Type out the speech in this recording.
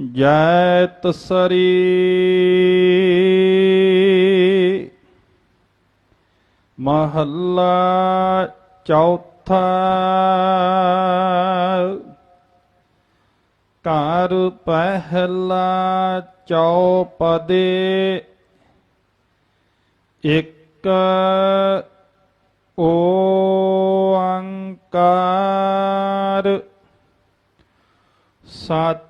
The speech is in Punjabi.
ਜੈ ਤਸਰੀ ਮਹੱਲਾ ਚੌਥਾ। ਘਰ ਪਹਿਲਾ ਚੌਪਦੇ। ਇੱਕ ਓੰਕਾਰ ਸਤ